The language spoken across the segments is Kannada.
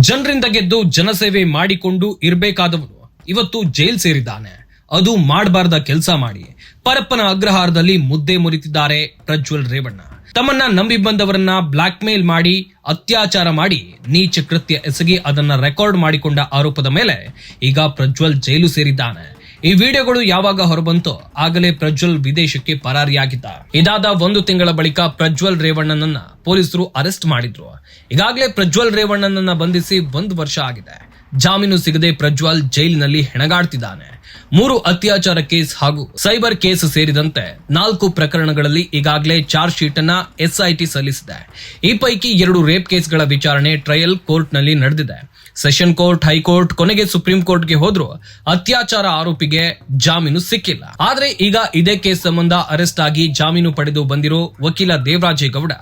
ಜನರಿಂದ ಗೆದ್ದು ಜನಸೇವೆ ಮಾಡಿಕೊಂಡು ಇರಬೇಕಾದವನು ಇವತ್ತು ಜೈಲ್ ಸೇರಿದ್ದಾನೆ. ಅದು ಮಾಡಬಾರ್ದ ಕೆಲಸ ಮಾಡಿ. ಪರಪ್ಪನ ಅಗ್ರಹಾರದಲ್ಲಿ ಮುದ್ದೆ ಮುರಿತಿದ್ದಾರೆ ಪ್ರಜ್ವಲ್ ರೇವಣ್ಣ. ತಮ್ಮನ್ನ ನಂಬಿ ಬಂದವರನ್ನ ಬ್ಲಾಕ್ ಮೇಲ್ ಮಾಡಿ, ಅತ್ಯಾಚಾರ ಮಾಡಿ ನೀಚ ಕೃತ್ಯ ಎಸಗಿ ಅದನ್ನ ರೆಕಾರ್ಡ್ ಮಾಡಿಕೊಂಡ ಆರೋಪದ ಮೇಲೆ ಈಗ ಪ್ರಜ್ವಲ್ ಜೈಲು ಸೇರಿದ್ದಾನೆ. ಈ ವಿಡಿಯೋಗಳು ಯಾವಾಗ ಹೊರಬಂತೋ ಆಗಲೇ ಪ್ರಜ್ವಲ್ ವಿದೇಶಕ್ಕೆ ಪರಾರಿಯಾಗಿದ್ದ. ಇದಾದ ಒಂದು ತಿಂಗಳ ಬಳಿಕ ಪ್ರಜ್ವಲ್ ರೇವಣ್ಣನನ್ನ ಪೊಲೀಸರು ಅರೆಸ್ಟ್ ಮಾಡಿದ್ರು. ಈಗಾಗಲೇ ಪ್ರಜ್ವಲ್ ರೇವಣ್ಣನನ್ನ ಬಂಧಿಸಿ ಒಂದು ವರ್ಷ ಆಗಿದೆ. ಜಾಮೀನು ಸಿಗದೆ ಪ್ರಜ್ವಲ್ ಜೈಲಿನಲ್ಲಿ ಹೆಣಗಾಡ್ತಿದ್ದಾನೆ. ಮೂರು ಅತ್ಯಾಚಾರ ಕೇಸ್ ಹಾಗೂ ಸೈಬರ್ ಕೇಸ್ ಸೇರಿದಂತೆ ನಾಲ್ಕು ಪ್ರಕರಣಗಳಲ್ಲಿ ಈಗಾಗಲೇ ಚಾರ್ಜ್ ಶೀಟ್ ಅನ್ನ ಎಸ್ಐಟಿ ಸಲ್ಲಿಸಿದೆ. ಈ ಪೈಕಿ ಎರಡು ರೇಪ್ ಕೇಸ್ಗಳ ವಿಚಾರಣೆ ಟ್ರಯಲ್ ಕೋರ್ಟ್ನಲ್ಲಿ ನಡೆದಿದೆ. ಸೆಷನ್ ಕೋರ್ಟ್, ಹೈಕೋರ್ಟ್, ಕೊನೆಗೆ ಸುಪ್ರೀಂ ಕೋರ್ಟ್ಗೆ ಹೋದ್ರು ಅತ್ಯಾಚಾರ ಆರೋಪಿಗೆ ಜಾಮೀನು ಸಿಕ್ಕಿಲ್ಲ. ಆದ್ರೆ ಈಗ ಇದೇ ಕೇಸ್ ಸಂಬಂಧ ಅರೆಸ್ಟ್ ಆಗಿ ಜಾಮೀನು ಪಡೆದು ಬಂದಿರೋ ವಕೀಲ ದೇವರಾಜೇಗೌಡ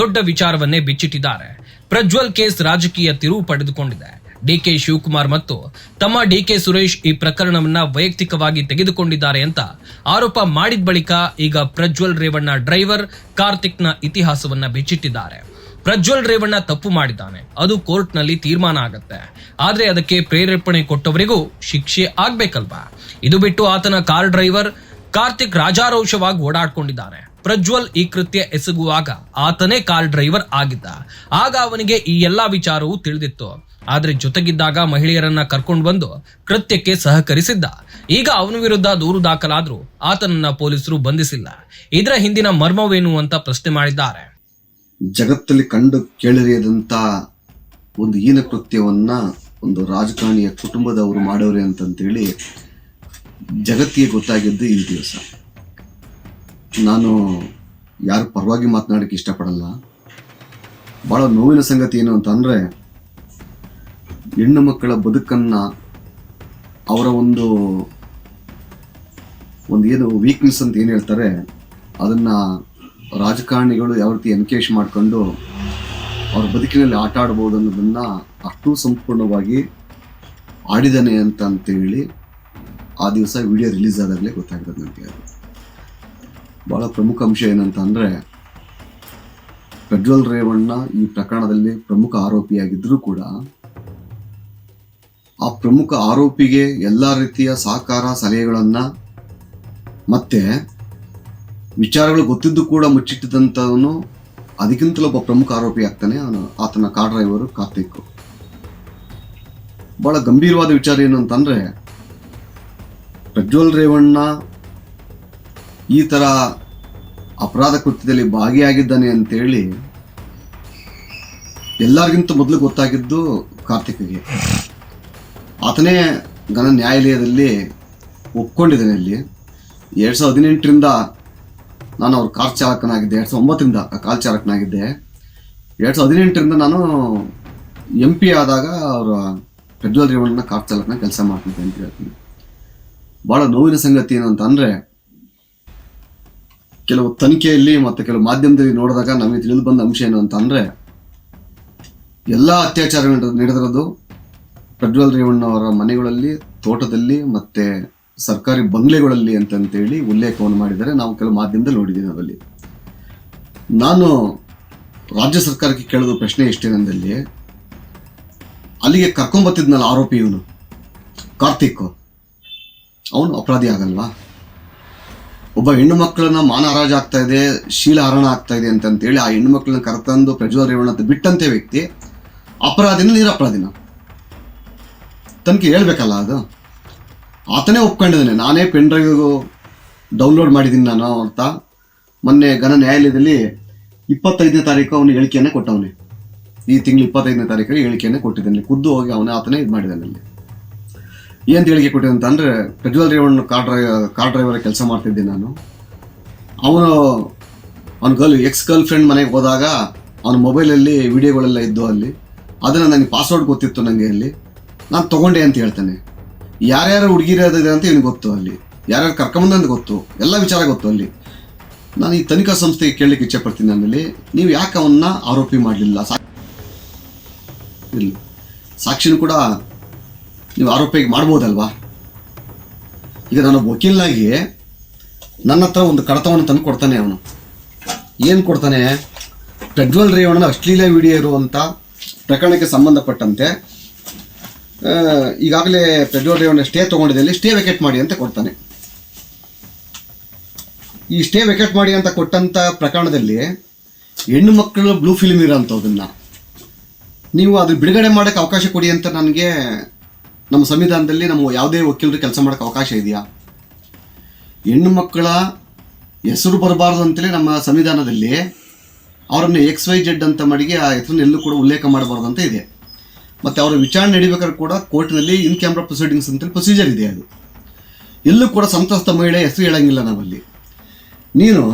ದೊಡ್ಡ ವಿಚಾರವನ್ನೇ ಬಿಚ್ಚಿಟ್ಟಿದ್ದಾರೆ. ಪ್ರಜ್ವಲ್ ಕೇಸ್ ರಾಜಕೀಯ ತಿರುವು ಪಡೆದುಕೊಂಡಿದೆ. ಡಿಕೆ ಶಿವಕುಮಾರ್ ಮತ್ತು ತಮ್ಮ ಡಿಕೆ ಸುರೇಶ್ ಈ ಪ್ರಕರಣವನ್ನ ವೈಯಕ್ತಿಕವಾಗಿ ತೆಗೆದುಕೊಂಡಿದ್ದಾರೆ ಅಂತ ಆರೋಪ ಮಾಡಿದ ಬಳಿಕ ಈಗ ಪ್ರಜ್ವಲ್ ರೇವಣ್ಣ ಡ್ರೈವರ್ ಕಾರ್ತಿಕ್ನ ಇತಿಹಾಸವನ್ನ ಬಿಚ್ಚಿಟ್ಟಿದ್ದಾರೆ. ಪ್ರಜ್ವಲ್ ರೇವಣ್ಣ ತಪ್ಪು ಮಾಡಿದ್ದಾನೆ. ಅದು ಕೋರ್ಟ್ನಲ್ಲಿ ತೀರ್ಮಾನ ಆಗತ್ತೆ. ಆದ್ರೆ ಅದಕ್ಕೆ ಪ್ರೇರೇಪಣೆ ಕೊಟ್ಟವರಿಗೂ ಶಿಕ್ಷೆ ಆಗ್ಬೇಕಲ್ವಾ? ಇದು ಬಿಟ್ಟು ಆತನ ಕಾರ್ ಡ್ರೈವರ್ ಕಾರ್ತಿಕ್ ರಾಜಾರೋಷವಾಗಿ ಓಡಾಡ್ಕೊಂಡಿದ್ದಾನೆ. ಪ್ರಜ್ವಲ್ ಈ ಕೃತ್ಯ ಎಸಗುವಾಗ ಆತನೇ ಕಾರ್ ಡ್ರೈವರ್ ಆಗಿದ್ದ. ಆಗ ಅವನಿಗೆ ಈ ಎಲ್ಲಾ ವಿಚಾರವೂ ತಿಳಿದಿತ್ತು. ಆದ್ರೆ ಜೊತೆಗಿದ್ದಾಗ ಮಹಿಳೆಯರನ್ನ ಕರ್ಕೊಂಡು ಬಂದು ಕೃತ್ಯಕ್ಕೆ ಸಹಕರಿಸಿದ್ದ. ಈಗ ಅವನ ವಿರುದ್ಧ ದೂರು ದಾಖಲಾದ್ರೂ ಆತನನ್ನ ಪೊಲೀಸರು ಬಂಧಿಸಿಲ್ಲ. ಇದರ ಹಿಂದಿನ ಮರ್ಮವೇನು ಅಂತ ಪ್ರಶ್ನೆ ಮಾಡಿದ್ದಾರೆ. ಜಗತ್ತಲ್ಲಿ ಕಂಡು ಕೇಳಿರಿಯದಂತ ಒಂದು ಹೀನ ಕೃತ್ಯವನ್ನ ಒಂದು ರಾಜಕಾರಣಿಯ ಕುಟುಂಬದವರು ಮಾಡವ್ರೆ ಅಂತಂತೇಳಿ ಜಗತ್ತಿಗೆ ಗೊತ್ತಾಗಿದ್ದು ಈ ದಿವಸ. ನಾನು ಯಾರು ಪರವಾಗಿ ಮಾತನಾಡಕ್ಕೆ ಇಷ್ಟಪಡಲ್ಲ. ಬಹಳ ನೋವಿನ ಸಂಗತಿ ಏನು ಅಂತಂದ್ರೆ ಹೆಣ್ಣು ಮಕ್ಕಳ ಬದುಕನ್ನ ಅವರ ಒಂದು ಒಂದು ಏನು ವೀಕ್ನೆಸ್ ಅಂತ ಏನು ಹೇಳ್ತಾರೆ, ಅದನ್ನ ರಾಜಕಾರಣಿಗಳು ಯಾವ ರೀತಿ ಎನ್ಕೇಶ್ ಮಾಡ್ಕೊಂಡು ಅವ್ರ ಬದುಕಿನಲ್ಲಿ ಆಟ ಆಡ್ಬೋದು ಅನ್ನೋದನ್ನು ಅಷ್ಟು ಸಂಪೂರ್ಣವಾಗಿ ಆಡಿದಾನೆ ಅಂತ ಅಂತೇಳಿ ಆ ದಿವಸ ವಿಡಿಯೋ ರಿಲೀಸ್ ಆದಾಗಲೇ ಗೊತ್ತಾಗಿರೋದು ನನಗೆ ಭಾಳ ಪ್ರಮುಖ ಅಂಶ ಏನಂತ ಅಂದರೆ ಪ್ರಜ್ವಲ್ ರೇವಣ್ಣ ಈ ಪ್ರಕರಣದಲ್ಲಿ ಪ್ರಮುಖ ಆರೋಪಿಯಾಗಿದ್ದರೂ ಕೂಡ ಆ ಪ್ರಮುಖ ಆರೋಪಿಗೆ ಎಲ್ಲ ರೀತಿಯ ಸಹಕಾರ ಸಲಹೆಗಳನ್ನು ಮತ್ತೆ ವಿಚಾರಗಳು ಗೊತ್ತಿದ್ದು ಕೂಡ ಮುಚ್ಚಿಟ್ಟಿದ್ದಂಥವನು ಅದಕ್ಕಿಂತಲೂ ಒಬ್ಬ ಪ್ರಮುಖ ಆರೋಪಿ ಆಗ್ತಾನೆ. ಅವನು ಆತನ ಕಾರ್ ಡ್ರೈವರು ಕಾರ್ತಿಕ್. ಬಹಳ ಗಂಭೀರವಾದ ವಿಚಾರ ಏನು ಅಂತಂದ್ರೆ, ಪ್ರಜ್ವಲ್ ರೇವಣ್ಣ ಈ ತರ ಅಪರಾಧ ಕೃತ್ಯದಲ್ಲಿ ಭಾಗಿಯಾಗಿದ್ದಾನೆ ಅಂತೇಳಿ ಎಲ್ಲರಿಗಿಂತ ಮೊದಲು ಗೊತ್ತಾಗಿದ್ದು ಕಾರ್ತಿಕ್ಗೆ. ಆತನೇ ಘನ ನ್ಯಾಯಾಲಯದಲ್ಲಿ ಒಪ್ಕೊಂಡಿದ್ದಾನೆ ಅಲ್ಲಿ. ಎರಡು ಸಾವಿರದ ಹದಿನೆಂಟರಿಂದ ನಾನು ಅವ್ರ ಕಾರ್ ಚಾಲಕನಾಗಿದ್ದೆ, ಎರಡು ಸಾವಿರದ ಒಂಬತ್ತರಿಂದ ಕಾರ್ ಚಾಲಕನಾಗಿದ್ದೆ. ಎರಡು ಸಾವಿರದ ಹದಿನೆಂಟರಿಂದ ನಾನು ಎಂ ಪಿ ಆದಾಗ ಅವರ ಪ್ರಜ್ವಲ್ ರೇವಣ್ಣನ ಕಾರ್ ಚಾಲಕನ ಕೆಲಸ ಮಾಡ್ತಿದ್ದೆ ಅಂತ ಹೇಳ್ತೀನಿ. ಭಾಳ ನೋವಿನ ಸಂಗತಿ ಏನು ಅಂತ ಅಂದರೆ, ಕೆಲವು ತನಿಖೆಯಲ್ಲಿ ಮತ್ತು ಕೆಲವು ಮಾಧ್ಯಮದಲ್ಲಿ ನೋಡಿದಾಗ ನಮಗೆ ತಿಳಿದು ಬಂದ ಅಂಶ ಏನು ಅಂತ ಅಂದರೆ, ಎಲ್ಲ ಅತ್ಯಾಚಾರಗಳು ನಡೆದಿರೋದು ಪ್ರಜ್ವಲ್ ರೇವಣ್ಣವರ ಮನೆಗಳಲ್ಲಿ, ತೋಟದಲ್ಲಿ ಮತ್ತೆ ಸರ್ಕಾರಿ ಬಂಗ್ಲೆಗಳಲ್ಲಿ ಅಂತಂತೇಳಿ ಉಲ್ಲೇಖವನ್ನು ಮಾಡಿದರೆ ನಾವು ಕೆಲವು ಮಾಧ್ಯಮದಲ್ಲಿ ನೋಡಿದ್ದೀವಿ ಅದರಲ್ಲಿ. ನಾನು ರಾಜ್ಯ ಸರ್ಕಾರಕ್ಕೆ ಕೇಳಿದ ಪ್ರಶ್ನೆ ಎಷ್ಟೇನೆಂದಲ್ಲಿ, ಅಲ್ಲಿಗೆ ಕರ್ಕೊಂಬತ್ತಿದ್ನಲ್ಲ ಆರೋಪಿ ಇವನು, ಕಾರ್ತಿಕ್. ಅವನು ಅಪರಾಧಿ ಆಗಲ್ವಾ? ಒಬ್ಬ ಹೆಣ್ಣು ಮಕ್ಕಳನ್ನ ಮಾನ ಹರಾಜ ಆಗ್ತಾ ಇದೆ ಶೀಲ ಹರಣ ಆಗ್ತಾ ಇದೆ ಅಂತಂತೇಳಿ ಆ ಹೆಣ್ಣು ಮಕ್ಕಳನ್ನ ಕರೆತಂದು ಪ್ರಜ್ವಲ್ ರೇವಣ್ಣ ಅಂತ ಬಿಟ್ಟಂತೆ ವ್ಯಕ್ತಿ ಅಪರಾಧಿನ ನಿರಪರಾಧಿನ. ತನಿಖೆ ಹೇಳ್ಬೇಕಲ್ಲ ಅದು? ಆತನೇ ಒಪ್ಕೊಂಡಿದ್ದಾನೆ. ನಾನೇ ಪೆನ್ ಡ್ರೈವಿಗೂ ಡೌನ್ಲೋಡ್ ಮಾಡಿದ್ದೀನಿ ನಾನು ಅಂತ. ಮೊನ್ನೆ ಘನ ನ್ಯಾಯಾಲಯದಲ್ಲಿ ಇಪ್ಪತ್ತೈದನೇ ತಾರೀಕು ಅವನು ಹೇಳಿಕೆಯನ್ನೇ ಕೊಟ್ಟವನೇ. ಈ ತಿಂಗಳು ಇಪ್ಪತ್ತೈದನೇ ತಾರೀಕಿಗೆ ಹೇಳಿಕೆಯನ್ನೇ ಕೊಟ್ಟಿದ್ದಾನೆ. ಖುದ್ದು ಹೋಗಿ ಅವನೇ ಆತನೇ ಇದು ಮಾಡಿದ್ದಾನೆ ಅಲ್ಲಿ. ಏನು ಹೇಳಿಕೆ ಕೊಟ್ಟಿದ್ದೆ ಅಂತಂದರೆ Prajwal Revanna car dry car driver ಕೆಲಸ ಮಾಡ್ತಿದ್ದೆ ನಾನು. ಅವನು, ಅವ್ನ ಗರ್ಲ್ ಎಕ್ಸ್ ಗರ್ಲ್ ಫ್ರೆಂಡ್ ಮನೆಗೆ ಹೋದಾಗ ಅವನ ಮೊಬೈಲಲ್ಲಿ ವಿಡಿಯೋಗಳೆಲ್ಲ ಇದ್ದು ಅಲ್ಲಿ. ಅದನ್ನು ನನಗೆ ಪಾಸ್ವರ್ಡ್ ಗೊತ್ತಿತ್ತು ನನಗೆ ಅಲ್ಲಿ. ನಾನು ತೊಗೊಂಡೆ ಅಂತ ಹೇಳ್ತಾನೆ. ಯಾರ್ಯಾರು ಹುಡುಗಿರೋದಿದೆ ಅಂತ ಇವನಿಗೆ ಗೊತ್ತು ಅಲ್ಲಿ? ಯಾರ್ಯಾರು ಕರ್ಕೊಂಬಂದಂತ ಗೊತ್ತು? ಎಲ್ಲ ವಿಚಾರ ಗೊತ್ತು ಅಲ್ಲಿ. ನಾನು ಈ ತನಿಖಾ ಸಂಸ್ಥೆಗೆ ಕೇಳಲಿಕ್ಕೆ ಇಚ್ಛೆ ಪಡ್ತೀನಿ ನನ್ನಲ್ಲಿ. ನೀವು ಯಾಕೆ ಅವನ್ನ ಆರೋಪಿ ಮಾಡಲಿಲ್ಲ? ಸಾಕ್ಷಿ ಸಾಕ್ಷಿನೂ ಕೂಡ ನೀವು ಆರೋಪಿಗೆ ಮಾಡ್ಬೋದಲ್ವಾ? ಈಗ ನಾನು ವಕೀಲನಾಗಿ ನನ್ನ ಹತ್ರ ಒಂದು ಕಡತವನ್ನು ತಂದು ಕೊಡ್ತಾನೆ ಅವನು. ಏನು ಕೊಡ್ತಾನೆ? ಪ್ರಜ್ವಲ್ ರೇವಣ್ಣನ ಅಶ್ಲೀಲ ವಿಡಿಯೋ ಇರುವಂಥ ಪ್ರಕರಣಕ್ಕೆ ಸಂಬಂಧಪಟ್ಟಂತೆ ಈಗಾಗಲೇ ಪ್ರಜ್ವಲ್ ಸ್ಟೇ ತೊಗೊಂಡಿದ್ದಲ್ಲಿ ಸ್ಟೇ ವೆಕೆಟ್ ಮಾಡಿ ಅಂತ ಕೊಡ್ತಾನೆ. ಈ ಸ್ಟೇ ವೆಕೆಟ್ ಮಾಡಿ ಅಂತ ಕೊಟ್ಟಂಥ ಪ್ರಕರಣದಲ್ಲಿ ಹೆಣ್ಣು ಮಕ್ಕಳು ಬ್ಲೂ ಫಿಲ್ಮ್ ಇರೋಂಥದನ್ನು ನೀವು ಅದು ಬಿಡುಗಡೆ ಮಾಡೋಕ್ಕೆ ಅವಕಾಶ ಕೊಡಿ ಅಂತ ನನಗೆ ನಮ್ಮ ಸಂವಿಧಾನದಲ್ಲಿ ನಮ್ಮ ಯಾವುದೇ ವಕೀಲರು ಕೆಲಸ ಮಾಡೋಕ್ಕೆ ಅವಕಾಶ ಇದೆಯಾ? ಹೆಣ್ಣು ಮಕ್ಕಳ ಹೆಸರು ಬರಬಾರ್ದು ಅಂತೇಳಿ ನಮ್ಮ ಸಂವಿಧಾನದಲ್ಲಿ ಅವರನ್ನು ಎಕ್ಸ್ ವೈ ಜೆಡ್ ಅಂತ ಮಾಡಿ ಆ ಹೆಸರನ್ನ ಎಲ್ಲೂ ಕೂಡ ಉಲ್ಲೇಖ ಮಾಡಬಾರ್ದು ಅಂತ ಇದೆ. ಮತ್ತು ಅವರ ವಿಚಾರಣೆ ನಡಿಬೇಕಾದ್ರೆ ಕೂಡ ಕೋರ್ಟ್ನಲ್ಲಿ ಇನ್ ಕ್ಯಾಮ್ರಾ ಪ್ರೊಸೀಡಿಂಗ್ಸ್ ಅಂತೇಳಿ ಪ್ರೊಸೀಜರ್ ಇದೆ ಅದು. ಎಲ್ಲೂ ಕೂಡ ಸಂತ್ರಸ್ತ ಮಹಿಳೆ ಹೆಸರು ಹೇಳಂಗಿಲ್ಲ ನಾವಲ್ಲಿ. ನೀನು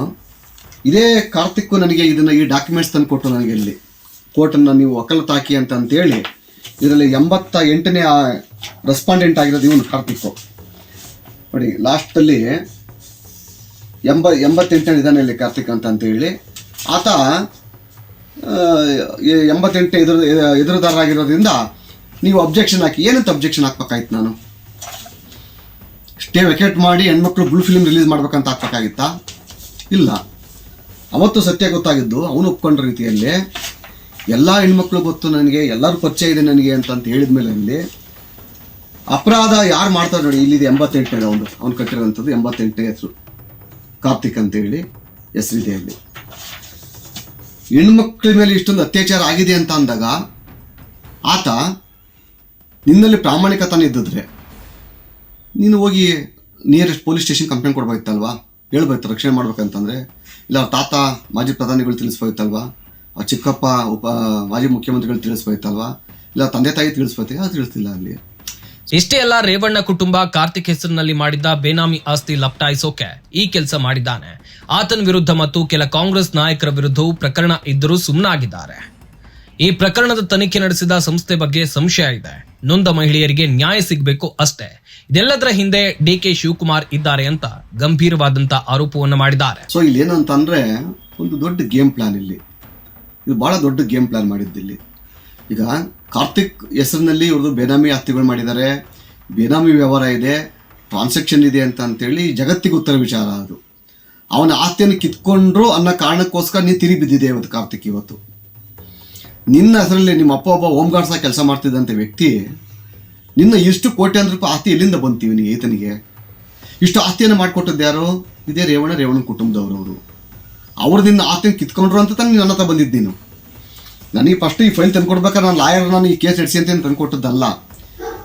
ಇದೇ ಕಾರ್ತಿಕ್ಕು ನನಗೆ ಇದನ್ನು ಈ ಡಾಕ್ಯುಮೆಂಟ್ಸ್ ತಂದು ಕೊಟ್ಟು ನನಗೆ ಇಲ್ಲಿ. ಕೋರ್ಟನ್ನು ನೀವು ಒಕ್ಕಲತಾಕಿ ಅಂತ ಅಂತೇಳಿ ಇದರಲ್ಲಿ ಎಂಬತ್ತ ಎಂಟನೇ ರೆಸ್ಪಾಂಡೆಂಟ್ ಆಗಿರೋದು ಇವನು ಕಾರ್ತಿಕ್ಕು. ನೋಡಿ, ಲಾಸ್ಟಲ್ಲಿ ಎಂಬ ಎಂಬತ್ತೆಂಟನೇ ಇದ್ದಾನೆ ಇಲ್ಲಿ ಕಾರ್ತಿಕ್ ಅಂತ ಅಂತೇಳಿ. ಆತ ಎಂಬತ್ತೆಂಟು ಎದುರು ಎದುರುದಾರರಾಗಿರೋದ್ರಿಂದ ನೀವು ಅಬ್ಜೆಕ್ಷನ್ ಹಾಕಿ, ಏನಂತ ಅಬ್ಜೆಕ್ಷನ್ ಹಾಕ್ಬೇಕಾಯ್ತು ನಾನು? ಸ್ಟೇ ವೆಕೇಟ್ ಮಾಡಿ ಹೆಣ್ಮಕ್ಳು ಬ್ಲೂ ಫಿಲಿಮ್ ರಿಲೀಸ್ ಮಾಡ್ಬೇಕಂತ ಹಾಕ್ಬೇಕಾಗಿತ್ತಾ? ಇಲ್ಲ. ಅವತ್ತು ಸತ್ಯ ಗೊತ್ತಾಗಿದ್ದು, ಅವನು ಒಪ್ಕೊಂಡ ರೀತಿಯಲ್ಲಿ, ಎಲ್ಲ ಹೆಣ್ಮಕ್ಳು ಗೊತ್ತು ನನಗೆ, ಎಲ್ಲರೂ ಪರಿಚಯ ಇದೆ ನನಗೆ ಅಂತಂತ ಅಂತ ಹೇಳಿದ ಮೇಲೆ ಅಲ್ಲಿ, ಅಪರಾಧ ಯಾರು ಮಾಡ್ತಾರೆ ನೋಡಿ, ಇಲ್ಲಿದೆ ಎಂಬತ್ತೆಂಟನೇ ಅವನು ಅವ್ನು ಕಟ್ಟಿರೋಂಥದ್ದು ಎಂಬತ್ತೆಂಟನೇ ಹೆಸರು. ಕಾರ್ತಿಕ್ ಅಂತೇಳಿ, ಹೆಸರಿದೆ ಅಲ್ಲಿ. ಹೆಣ್ಮಕ್ಳ ಮೇಲೆ ಇಷ್ಟೊಂದು ಅತ್ಯಾಚಾರ ಆಗಿದೆ ಅಂತ ಅಂದಾಗ ಆತ ನಿನ್ನಲ್ಲಿ ಪ್ರಾಮಾಣಿಕತನ ಇದ್ದಿದ್ರೆ ನೀನು ಹೋಗಿ ನಿಯರೆಸ್ಟ್ ಪೊಲೀಸ್ ಸ್ಟೇಷನ್ ಕಂಪ್ಲೇಂಟ್ ಕೊಡ್ಬೇಕಿತ್ತಲ್ವಾ ಹೇಳ್ಬೋಯ್ತು ರಕ್ಷಣೆ ಮಾಡ್ಬೇಕಂತಂದ್ರೆ. ಇಲ್ಲ, ಅವ್ರ ತಾತ ಮಾಜಿ ಪ್ರಧಾನಿಗಳು ತಿಳಿಸ್ಬೋಯ್ತಲ್ವಾ ಅವ್ರ ಚಿಕ್ಕಪ್ಪ, ಉಪ, ಮಾಜಿ ಮುಖ್ಯಮಂತ್ರಿಗಳು ತಿಳಿಸ್ಬೋಯ್ತಲ್ವಾ ಇಲ್ಲ, ತಂದೆ ತಾಯಿ ತಿಳಿಸ್ಬೋತಿ ಅದು ತಿಳಿಸ್ತಿಲ್ಲ ಅಲ್ಲಿ? ಇಷ್ಟೇ ಅಲ್ಲ, ರೇವಣ್ಣ ಕುಟುಂಬ ಕಾರ್ತಿಕ್ ಹೆಸರಿನಲ್ಲಿ ಮಾಡಿದ್ದ ಬೇನಾಮಿ ಆಸ್ತಿ ಲಪ್ಟಾಯಿಸೋಕೆ ಈ ಕೆಲಸ ಮಾಡಿದ್ದಾನೆ. ಆತನ ವಿರುದ್ಧ ಮತ್ತು ಕೆಲ ಕಾಂಗ್ರೆಸ್ ನಾಯಕರ ವಿರುದ್ಧವೂ ಪ್ರಕರಣ ಇದ್ದರೂ ಸುಮ್ಮನಾಗಿದ್ದಾರೆ ಈ ಪ್ರಕರಣದ ತನಿಖೆ ನಡೆಸಿದ ಸಂಸ್ಥೆ ಬಗ್ಗೆ ಸಂಶಯ ಇದೆ. ನೊಂದ ಮಹಿಳೆಯರಿಗೆ ನ್ಯಾಯ ಸಿಗಬೇಕು ಅಷ್ಟೇ. ಇದೆಲ್ಲದರ ಹಿಂದೆ ಡಿ ಕೆ ಶಿವಕುಮಾರ್ ಇದ್ದಾರೆ ಅಂತ ಗಂಭೀರವಾದಂತ ಆರೋಪವನ್ನು ಮಾಡಿದ್ದಾರೆ. ಸೊ ಇಲ್ಲಿ ಏನಂತಂದ್ರೆ ಒಂದು ದೊಡ್ಡ ಗೇಮ್ ಪ್ಲಾನ್ ಇಲ್ಲಿ. ಇದು ಬಹಳ ದೊಡ್ಡ ಗೇಮ್ ಪ್ಲಾನ್ ಮಾಡಿದ್ದಿಲ್ಲಿ ಈಗ ಕಾರ್ತಿಕ್ ಹೆಸರಿನಲ್ಲಿ ಇವ್ರದ್ದು ಬೇನಾಮಿ ಆಸ್ತಿಗಳು ಮಾಡಿದ್ದಾರೆ. ಬೇನಾಮಿ ವ್ಯವಹಾರ ಇದೆ. ಟ್ರಾನ್ಸಾಕ್ಷನ್ ಇದೆ ಅಂತ ಅಂತೇಳಿ ಜಗತ್ತಿಗೆ ಉತ್ತರ ವಿಚಾರ ಅದು. ಅವನ ಆಸ್ತಿಯನ್ನು ಕಿತ್ಕೊಂಡ್ರು ಅನ್ನೋ ಕಾರಣಕ್ಕೋಸ್ಕರ ನೀ ತಿರಿ ಬಿದ್ದಿದೆ ಇವತ್ತು ಕಾರ್ತಿಕ್ ಇವತ್ತು. ನಿನ್ನ ಹೆಸರಲ್ಲಿ ನಿಮ್ಮ ಅಪ್ಪ ಒಬ್ಬ ಹೋಮ್ ಗಾರ್ಡ್ಸ ಕೆಲಸ ಮಾಡ್ತಿದ್ದಂಥ ವ್ಯಕ್ತಿ, ನಿನ್ನ ಇಷ್ಟು ಕೋಟ್ಯಾಂತರ ರೂಪಾಯಿ ಆಸ್ತಿ ಎಲ್ಲಿಂದ ಬಂತೀವಿ ನೀ ಈತನಿಗೆ? ಇಷ್ಟು ಆಸ್ತಿಯನ್ನು ಮಾಡಿಕೊಟ್ಟದ್ದು ಯಾರು? ಇದೇ ರೇವಣ ರೇವಣ ಕುಟುಂಬದವರು ಅವರು. ನಿನ್ನ ಆಸ್ತಿಯನ್ನು ಕಿತ್ಕೊಂಡ್ರು ಅಂತ ತಾನೇ ನನ್ನ ಹತ್ರ ಬಂದಿದ್ದು ನೀನು. ನನಗೆ ಫಸ್ಟ್ ಈ ಫೈಲ್ ತಂದ್ಕೊಡ್ಬೇಕಾದ್ರೆ ನಾನು ಲಾಯರ್ ನಾನು ಈ ಕೇಸ್ ಎಡ್ಸಿ ಅಂತ ತಂದುಕೊಟ್ಟದ್ದಲ್ಲ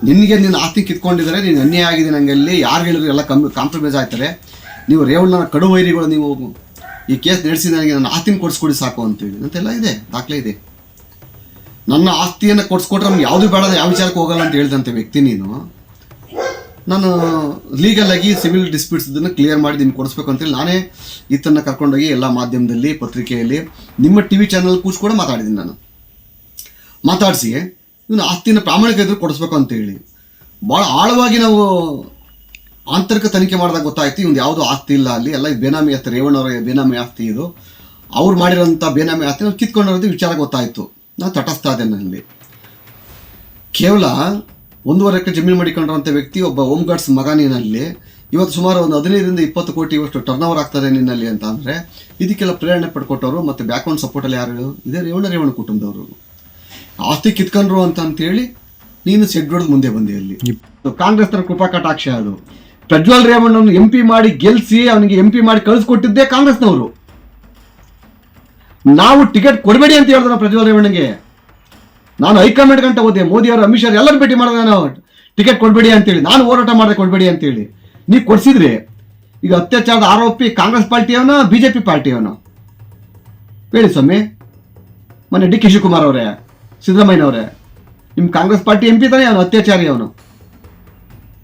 ನಿನಗೆ ನಿನ್ನ ಆಸ್ತಿ ಕಿತ್ಕೊಂಡಿದ್ದಾರೆ, ನೀನು ಅನ್ಯಾಯ ಆಗಿದೆ ನನಗೆ ಅಲ್ಲಿ, ಯಾರು ಹೇಳಿದ್ರು ಎಲ್ಲ ಕಮ್ಮಿ ಕಾಂಪ್ರಮೈಸ್ ಆಗ್ತಾರೆ ನೀವು ರೇವಣ್ಣನ ಕಡು ವೈರಿಗಳು ನೀವು ಈ ಕೇಸ್ ನಡೆಸಿದ ನನಗೆ ನನ್ನ ಆಸ್ತಿನ ಕೊಡಿಸ್ಕೊಡಿ ಸಾಕು ಅಂತೇಳಿ. ಅಂತೆಲ್ಲ ಇದೆ, ದಾಖಲೆ ಇದೆ. ನನ್ನ ಆಸ್ತಿಯನ್ನು ಕೊಡಿಸ್ಕೊಟ್ರೆ ನಮ್ಗೆ ಯಾವುದು ಬೇಡ ಯಾವ ವಿಚಾರಕ್ಕೆ ಹೋಗಲ್ಲ ಅಂತ ಹೇಳಿದಂಥ ವ್ಯಕ್ತಿ ನೀನು. ನಾನು ಲೀಗಲ್ ಆಗಿ ಸಿವಿಲ್ ಡಿಸ್ಪ್ಯೂಟ್ಸ್ ಇದನ್ನು ಕ್ಲಿಯರ್ ಮಾಡಿ ನಿಮ್ಗೆ ಕೊಡಿಸ್ಬೇಕು ಅಂತೇಳಿ ನಾನೇ ಈತನ ಕರ್ಕೊಂಡೋಗಿ ಎಲ್ಲ ಮಾಧ್ಯಮದಲ್ಲಿ, ಪತ್ರಿಕೆಯಲ್ಲಿ, ನಿಮ್ಮ ಟಿ ವಿ ಚಾನಲ್ ಕೂಡ ಮಾತಾಡಿದ್ದೀನಿ ನಾನು. ಮಾತಾಡಿಸಿ, ಇವನು ಆಸ್ತಿನ ಪ್ರಾಮಾಣಿಕ ಎದುರು ಕೊಡಿಸ್ಬೇಕು ಅಂತೇಳಿ. ಭಾಳ ಆಳವಾಗಿ ನಾವು ಆಂತರಿಕ ತನಿಖೆ ಮಾಡಿದಾಗ ಗೊತ್ತಾಯ್ತು ಇವ್ನು ಯಾವುದೋ ಆಸ್ತಿ ಇಲ್ಲ ಅಲ್ಲಿ. ಎಲ್ಲ ಇದು ಬೇನಾಮಿ ಆಸ್ತಿ ರೇವಣ್ಣವರ ಬೇನಾಮಿ ಆಸ್ತಿ ಇದು. ಅವ್ರು ಮಾಡಿರೋಂಥ ಬೇನಾಮಿ ಆಸ್ತಿ ನಾವು ಕಿತ್ಕೊಂಡಿರೋದು ವಿಚಾರ ಗೊತ್ತಾಯಿತು. ನಾನು ತಟಸ್ಥ ಅದೇ ನನ್ನಲ್ಲಿ ಕೇವಲ ಒಂದೂವರೆ ಎಕರೆ ಜಮೀನು ಮಾಡಿಕೊಂಡಿರುವಂಥ ವ್ಯಕ್ತಿ ಒಬ್ಬ ಹೋಮ್ ಗಾರ್ಡ್ಸ್ ಮಗ ನೀನಲ್ಲಿ ಇವತ್ತು ಸುಮಾರು ಒಂದು ಹದಿನೈದರಿಂದ ಇಪ್ಪತ್ತು ಕೋಟಿ ಇವಷ್ಟು ಟರ್ನ್ ಓವರ್ ಆಗ್ತಾರೆ ನಿನ್ನಲ್ಲಿ ಅಂತ ಅಂದರೆ ಇದಕ್ಕೆಲ್ಲ ಪ್ರೇರಣೆ ಪಡ್ಕೊಟ್ಟವರು ಮತ್ತು ಬ್ಯಾಕ್ಗ್ರೌಂಡ್ ಸಪೋರ್ಟಲ್ಲಿ ಯಾರು ಇದೇ ರೇವಣ್ಣ ರೇವಣ್ಣ ಕುಟುಂಬದವರು. ಆಸ್ತಿ ಕಿತ್ಕೊಂಡ್ರು ಅಂತ ಅಂತೇಳಿ ನೀನು ಸೆಡ್ಡೊಡ್ದು ಮುಂದೆ ಬಂದೆ ಅಲ್ಲಿ. ಕಾಂಗ್ರೆಸ್ನ ಕೃಪಾ ಕಟಾಕ್ಷ ಅದು. ಪ್ರಜ್ವಲ್ ರೇವಣ್ಣನ ಎಂ ಪಿ ಮಾಡಿ ಗೆಲ್ಸಿ ಅವನಿಗೆ ಎಂ ಪಿ ಮಾಡಿ ಕಳಿಸ್ಕೊಟ್ಟಿದ್ದೇ ಕಾಂಗ್ರೆಸ್ನವರು. ನಾವು ಟಿಕೆಟ್ ಕೊಡಬೇಡಿ ಅಂತ ಹೇಳಿದ್ರು ಪ್ರಜ್ವಲ್ ರೇವಣ್ಣಗೆ. ನಾನು ಹೈಕಮಾಂಡ್ ಗಂಟ ಹೋದೆ, ಮೋದಿ ಅವರು, ಅಮಿತ್ ಶಾ ಎಲ್ಲರೂ ಭೇಟಿ ಮಾಡಿದೆ ನಾನು ಟಿಕೆಟ್ ಕೊಡಬೇಡಿ ಅಂತೇಳಿ, ನಾನು ಹೋರಾಟ ಮಾಡಿದೆ ಕೊಡಬೇಡಿ ಅಂತೇಳಿ. ನೀವು ಕೊಡಿಸಿದ್ರಿ, ಈಗ ಅತ್ಯಾಚಾರದ ಆರೋಪಿ ಕಾಂಗ್ರೆಸ್ ಪಾರ್ಟಿಯವನ ಬಿ ಜೆ ಪಿ ಪಾರ್ಟಿಯವನು? ಹೇಳಿ ಸ್ವಾಮಿ. ಮೊನ್ನೆ ಡಿ ಕೆ ಶಿವಕುಮಾರ್ ಅವರೇ, ಸಿದ್ದರಾಮಯ್ಯನವರೇ. ನಿಮ್ಮ ಕಾಂಗ್ರೆಸ್ ಪಾರ್ಟಿ ಎಂ ಪಿ ತಾನೇ ಅವನು, ಅತ್ಯಾಚಾರಿ ಅವನು.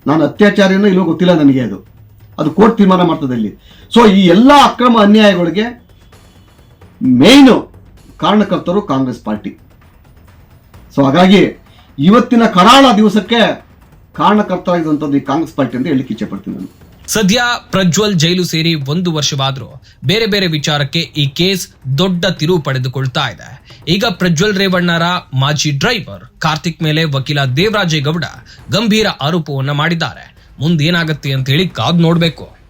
ನಾನು ಅತ್ಯಾಚಾರಿನೂ ಇಲ್ಲೋ ಗೊತ್ತಿಲ್ಲ ನನಗೆ ಅದು. ಅದು ಕೋರ್ಟ್ ತೀರ್ಮಾನ ಮಾಡ್ತದೆ ಇಲ್ಲಿ ಸೊ ಈ ಎಲ್ಲ ಅಕ್ರಮ ಅನ್ಯಾಯಗಳಿಗೆ ಮೇನ್ ಕಾರಣಕರ್ತರು ಕಾಂಗ್ರೆಸ್ ಪಾರ್ಟಿ. ಸೊ ಹಾಗಾಗಿ ಇವತ್ತಿನ ಕರಾಳ ದಿವಸಕ್ಕೆ ಕಾರಣಕರ್ತರಾಗಿದ್ದಂಥದ್ದು ಈ ಕಾಂಗ್ರೆಸ್ ಪಾರ್ಟಿ ಅಂತ ಹೇಳಿಕ್ಕೆ ಇಚ್ಛೆ ಪಡ್ತೀನಿ ನಾನು. ಸದ್ಯ ಪ್ರಜ್ವಲ್ ಜೈಲು ಸೇರಿ ಒಂದು ವರ್ಷವಾದರೂ ಬೇರೆ ಬೇರೆ ವಿಚಾರಕ್ಕೆ ಈ ಕೇಸ್ ದೊಡ್ಡ ತಿರುವು ಪಡೆದುಕೊಳ್ತಾ ಇದೆ. ಈಗ ಪ್ರಜ್ವಲ್ ರೇವಣ್ಣರ ಮಾಜಿ ಡ್ರೈವರ್ ಕಾರ್ತಿಕ್ ಮೇಲೆ ವಕೀಲ ದೇವರಾಜೇಗೌಡ ಗಂಭೀರ ಆರೋಪವನ್ನ ಮಾಡಿದ್ದಾರೆ. ಮುಂದೇನಾಗತ್ತೆ ಅಂತ ಹೇಳಿ ಕಾದ್ ನೋಡ್ಬೇಕು.